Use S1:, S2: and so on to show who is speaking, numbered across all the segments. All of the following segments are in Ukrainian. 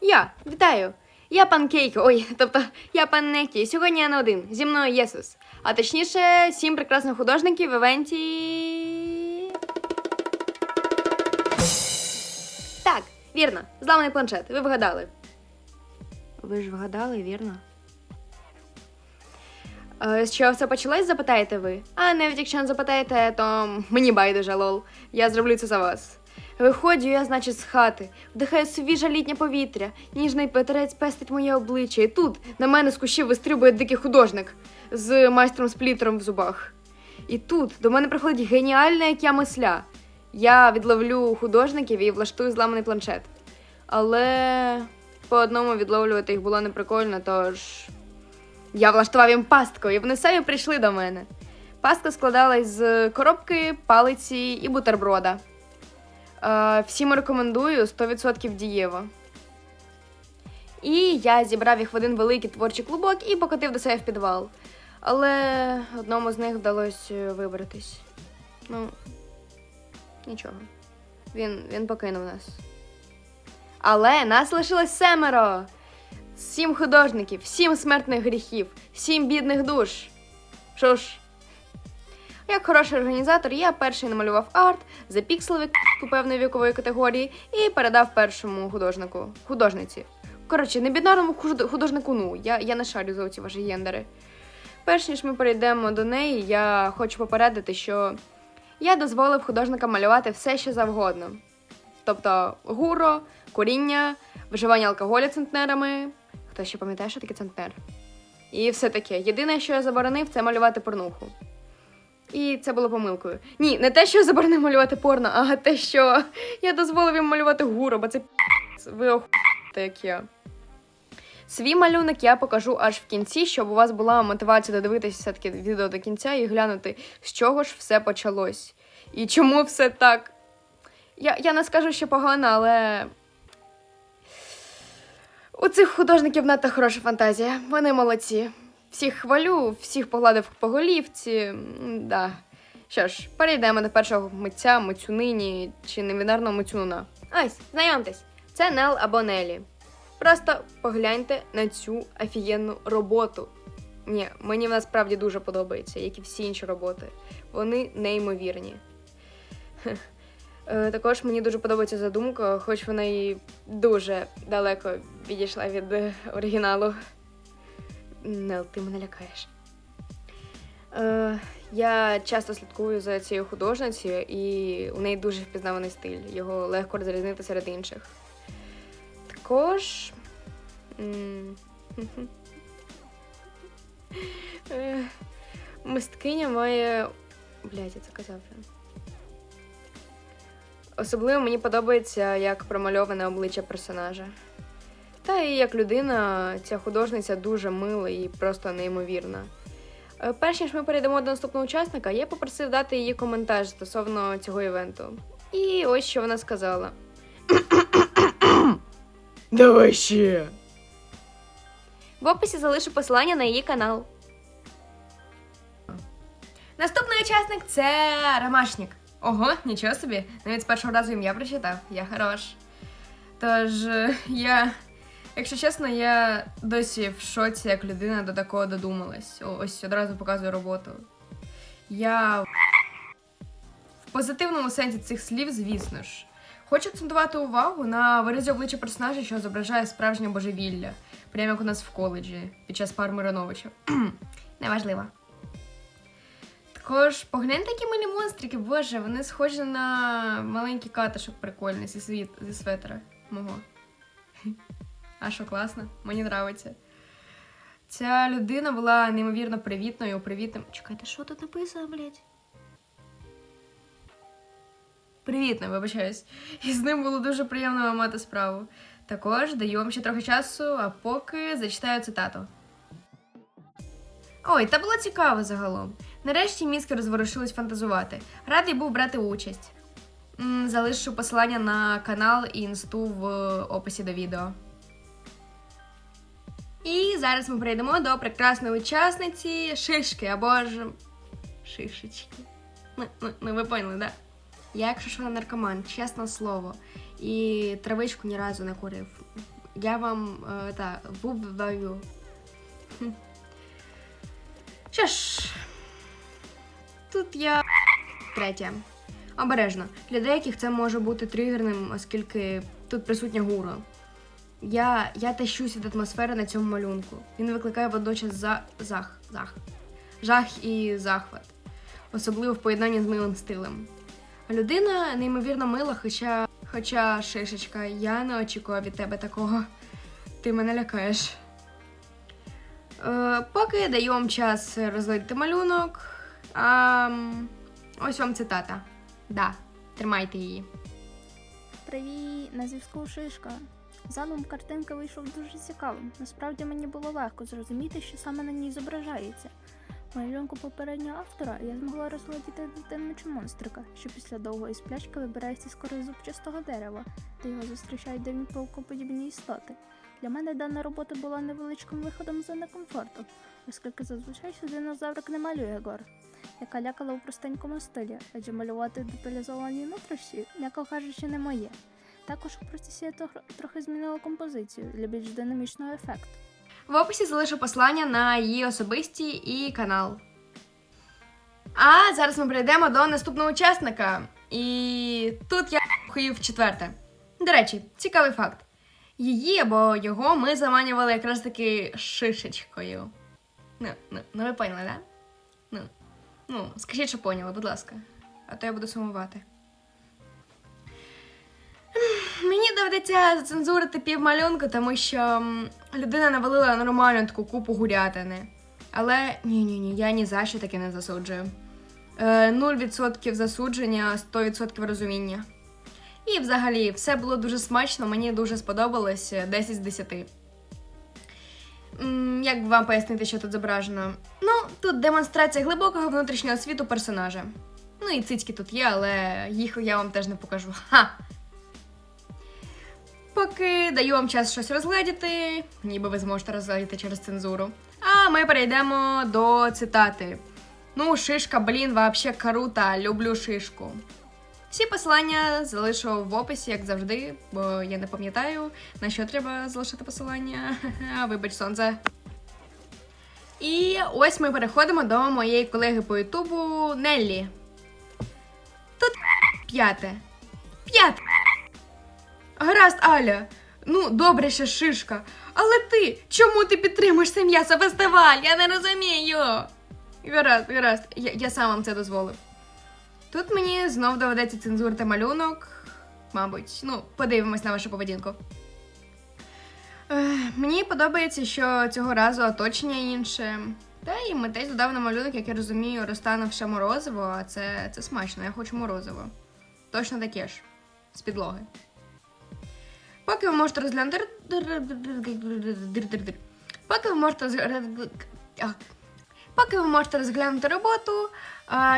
S1: Я вітаю. Я пан Кейк. Ой, тобто я пан Некі. Сьогодні я не один. Зі мною Єсус. А точніше, сім прекрасних художників в івенті. Так, вірно. Зламаний планшет. Ви вгадали. Ви ж вгадали, вірно? Е, З чого все почалось, запитаєте ви? А навіть якщо не запитаєте, то мені байдуже лол. Я зроблю це за вас. Виходжу я, значить, з хати, вдихаю свіже літнє повітря, ніжний петерець пестить моє обличчя, і тут на мене з кущів вистрибує дикий художник з майстром сплітером в зубах. І тут до мене приходить геніальна як я мисля. Я відловлю художників і влаштую зламаний планшет. Але по одному відловлювати їх було неприкольно, тож я влаштував їм пастку, і вони самі прийшли до мене. Пастка складалась з коробки, палиці і бутерброда. Е, всім рекомендую 100% дієво. І я зібрав їх в один великий творчий клубок і покотив до себе в підвал. Але одному з них вдалося вибратись. Ну, нічого. Він, він покинув нас. Але нас лишилось семеро. Сім художників, сім смертних гріхів, сім бідних душ. Що ж, як хороший організатор, я перший намалював арт, запікселив у певної вікової категорії і передав першому художнику, художниці. Коротше, не бінарному художнику, ну, я, я не шарю за ці ваші гендери. Перш ніж ми перейдемо до неї, я хочу попередити, що я дозволив художникам малювати все, що завгодно. Тобто гуро, куріння, виживання алкоголю центнерами. Хто ще пам'ятає, що таке центнер? І все таке. Єдине, що я заборонив, це малювати порнуху. І це було помилкою. Ні, не те, що я заборонив малювати порно, а те, що я дозволив їм малювати гуру, бо це ви охуєте, як я. Свій малюнок я покажу аж в кінці, щоб у вас була мотивація додивитися все-таки відео до кінця і глянути, з чого ж все почалось. І чому все так. Я, я не скажу, що погано, але. У цих художників надто хороша фантазія. Вони молодці. Всіх хвалю, всіх погладив по голівці. Да. Що ж, перейдемо до першого митця, митцюнині чи невінарного митцюна. Ось, знайомтесь, це Нел або Нелі. Просто погляньте на цю офігенну роботу. Ні, мені вона справді дуже подобається, як і всі інші роботи. Вони неймовірні. Е, Також мені дуже подобається задумка, хоч вона і дуже далеко відійшла від е, оригіналу. Нел, ти мене лякаєш. Е, я часто слідкую за цією художницею, і у неї дуже впізнаваний стиль. Його легко розрізнити серед інших. Також. Мисткиня має. Блядь, я це казав вже. Особливо мені подобається, як промальоване обличчя персонажа. Та і як людина, ця художниця дуже мила і просто неймовірна. Е, Перш ніж ми перейдемо до наступного учасника, я попросив дати її коментар стосовно цього івенту. І ось що вона сказала.
S2: Давай ще.
S1: В описі залишу посилання на її канал. Наступний учасник це Ромашник. Ого, нічого собі. Навіть з першого разу ім'я прочитав. Я хорош. Тож е, я, якщо чесно, я досі в шоці, як людина до такого додумалась. О, ось одразу показую роботу. Я в позитивному сенсі цих слів, звісно ж. Хочу акцентувати увагу на виразі обличчя персонажа, що зображає справжнє божевілля, прямо як у нас в коледжі під час пар Мироновича. Неважливо. Також погляньте, які милі монстрики, боже, вони схожі на маленький катишок прикольний зі, світ, зі светра мого. А що класно, мені подобається. Ця людина була неймовірно привітною, привітним. Чекайте, що тут написано, блядь? Привітно, вибачаюсь. І з ним було дуже приємно мати справу. Також даю вам ще трохи часу, а поки зачитаю цитату. Ой, та було цікаво загалом. Нарешті мізки розворушились фантазувати. Радий був брати участь. Залишу посилання на канал і інсту в описі до відео. І зараз ми перейдемо до прекрасної учасниці Шишки або ж Шишечки. Ну, ну, ну ви поняли, да? Я, якщо що, наркоман, чесне слово. І травичку ні разу не курив. я вам е, та вбиваю. Хм. Що ж, тут я третє. Обережно. Для деяких це може бути тригерним, оскільки тут присутня гура. Я, я тащусь від атмосфери на цьому малюнку. Він викликає водночас за, зах, зах, жах і захват, особливо в поєднанні з милим стилем. Людина неймовірно мила, хоча, хоча шишечка, я не очікував від тебе такого. Ти мене лякаєш. Е, поки даю вам час розглядати малюнок. А, ось вам цитата. Да, тримайте її.
S3: Привіт, на зв'язку шишка. Задум картинки вийшов дуже цікавим. Насправді мені було легко зрозуміти, що саме на ній зображається. Малюнку попереднього автора я змогла розглядіти чи монстрика, що після довгої сплячки вибирається з кори зубчастого дерева, де його зустрічають дивні паукоподібні істоти. Для мене дана робота була невеличким виходом з зони комфорту, оскільки зазвичай динозаврик не малює гор, яка лякала у простенькому стилі, адже малювати деталізовані нутрощі, м'яко кажучи, не моє. Також у процесі я трохи змінила композицію для більш динамічного ефекту.
S1: В описі залишу послання на її особисті і канал. А зараз ми перейдемо до наступного учасника. І тут я в четверте. До речі, цікавий факт. Її або його ми заманювали якраз таки шишечкою. Ну, ну, ну ви поняли, да? Ну, ну, скажіть, що поняли, будь ласка. А то я буду сумувати. Мені доведеться зацензурити півмалюнку, тому що людина навалила нормальну таку купу гурятини. Але ні, ні, я ні за що таке не засуджую. Е, 0% засудження, 100% розуміння. І взагалі, все було дуже смачно, мені дуже сподобалось е, 10 з 10. Як вам пояснити, що тут зображено? Ну, тут демонстрація глибокого внутрішнього світу персонажа. Ну і цицьки тут є, але їх я вам теж не покажу. Ха! Поки даю вам час щось розгледіти, ніби ви зможете розгледіти через цензуру. А ми перейдемо до цитати. Ну, шишка, блін, вообще круто, люблю шишку. Всі посилання залишу в описі, як завжди, бо я не пам'ятаю, на що треба залишити посилання. Вибач, сонце. І ось ми переходимо до моєї колеги по Ютубу Неллі. Тут п'яте. П'яте. Гаразд, Аля. Ну, добре, ще шишка. Але ти чому ти підтримуєш цей м'ясо-фестиваль? Я не розумію. Гаразд, гаразд, я, я сам вам це дозволив. Тут мені знов доведеться цензурити малюнок. Мабуть, ну, подивимось на вашу поведінку. Ех, мені подобається, що цього разу оточення інше. Та і митець додав на малюнок, як я розумію, розтанувше морозиво, а це, це смачно, я хочу морозиво. Точно таке ж. З підлоги. Поки ви можете розглянути. Поки ви можете розглянути. Поки ви можете розглянути роботу,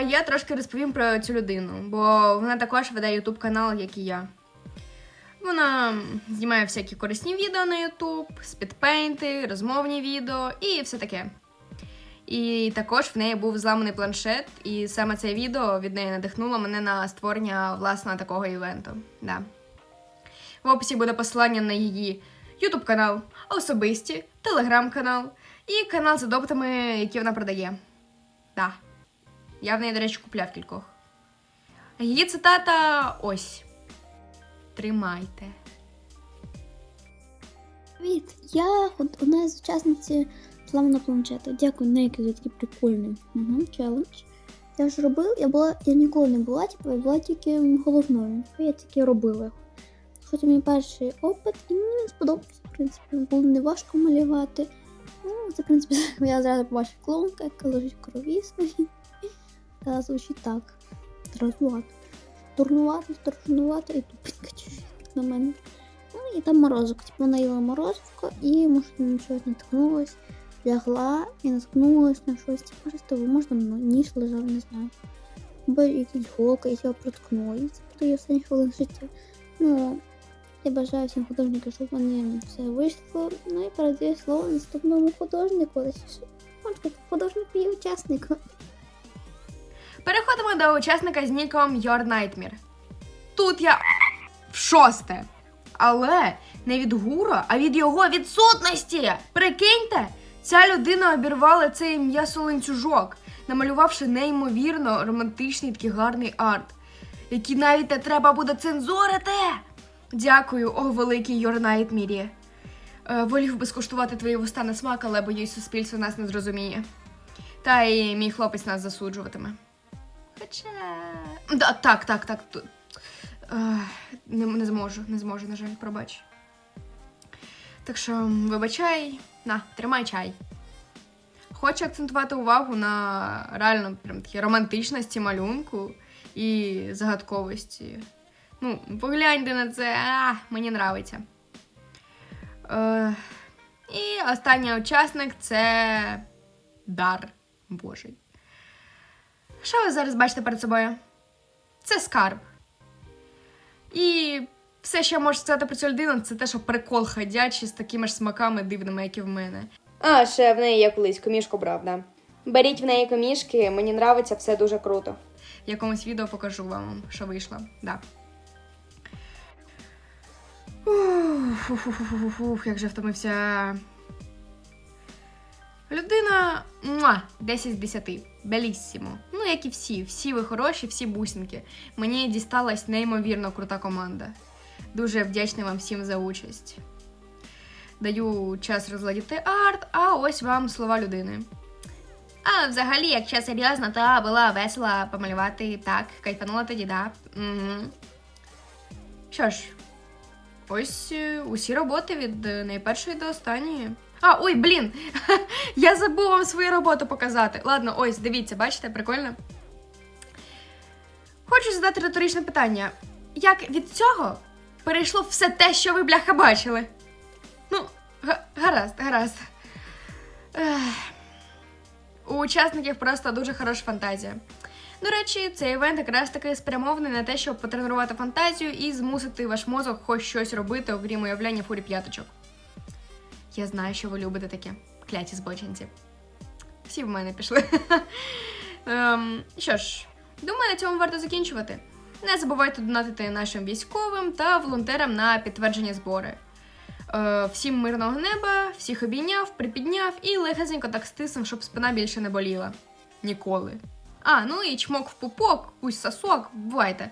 S1: я трошки розповім про цю людину, бо вона також веде YouTube канал, як і я. Вона знімає всякі корисні відео на YouTube, спідпейнти, розмовні відео і все таке. І також в неї був зламаний планшет, і саме це відео від неї надихнуло мене на створення власного такого івенту. Да. В описі буде посилання на її YouTube канал, особисті, телеграм-канал і канал з адоптами, які вона продає. Да. Я в неї, до речі, купляв кількох. Її цитата ось. Тримайте.
S4: Привіт, я одна з учасниці славного планшету. Дякую, Нейки, за такий прикольний угу, челендж. Я ж робила, я була, я ніколи не була, типу, я була тільки головною. Я тільки робила його. Хоч мій перший опит, і мені сподобався, в принципі, було не важко малювати. Ну, це, в принципі, я зразу побачила клоунка, яка лежить в крові своїй. Та звучить так. Дратувати. Турнувати, торжнувати і тупенька чуть на мене. Ну і там морозиво. Типу вона їла морозивко і може на щось наткнулась, лягла і наткнулась на щось. Типу просто можна ну, ніж лежав, не знаю. Або якась голка, і я проткнула. Це буде останні хвилин життя. Ну, я бажаю всім художникам, щоб вони все вийшло. Ну і передаю слово наступному художнику. Художнику і учаснику.
S1: Переходимо до учасника з ніком Your Nightmare. Тут я в шосте. Але не від гура, а від його відсутності. Прикиньте, ця людина обірвала цей м'ясоланцюжок, намалювавши неймовірно романтичний такий гарний арт, який навіть не треба буде цензурити. Дякую, о великий Йорнайт Мірі. Е, волів би скуштувати твої вуста на смак, але боюсь, суспільство нас не зрозуміє. Та й мій хлопець нас засуджуватиме. Хоча. Да, так, так, так. Е, не, не зможу, не зможу, на жаль, пробач. Так що, вибачай, на, тримай чай. Хочу акцентувати увагу на реально прям такі романтичності малюнку і загадковості. Ну, погляньте на це, а, мені нравиться. Е, і останній учасник це дар Божий. Що ви зараз бачите перед собою? Це скарб. І все, що я можу сказати про цю людину, це те, що прикол ходячий з такими ж смаками дивними, як і в мене.
S5: А, ще в неї я колись комішку брав, да. Беріть в неї комішки, мені нравиться, все дуже круто.
S1: В якомусь відео покажу вам, що вийшло. Да. Ух, ух, ух, ух, ух, як же втомився. Людина муа, 10 з 10. Беліссімо. Ну, як і всі. Всі ви хороші, всі бусинки. Мені дісталась неймовірно крута команда. Дуже вдячний вам всім за участь. Даю час розладіти арт, а ось вам слова людини. А взагалі, якщо серйозно, то було весело помалювати так, кайфанула тоді, да. Угу. Що ж, ось е, усі роботи від е, найпершої до останньої. А, ой, блін! Я забув вам свою роботу показати. Ладно, ось, дивіться, бачите, прикольно. Хочу задати риторичне питання. Як від цього перейшло все те, що ви, бляха, бачили? Ну, гаразд, гаразд. Ех. У учасників просто дуже хороша фантазія. До речі, цей івент якраз таки спрямований на те, щоб потренувати фантазію і змусити ваш мозок хоч щось робити, окрім уявляння фурі п'яточок. Я знаю, що ви любите таке. Кляті збочинці. Всі в мене пішли. ем, що ж, думаю, на цьому варто закінчувати. Не забувайте донатити нашим військовим та волонтерам на підтвердження збори. Е, всім мирного неба, всіх обійняв, припідняв і легесенько так стиснув, щоб спина більше не боліла. Ніколи. А, ну і чмок в пупок, пусть сосок, бувайте.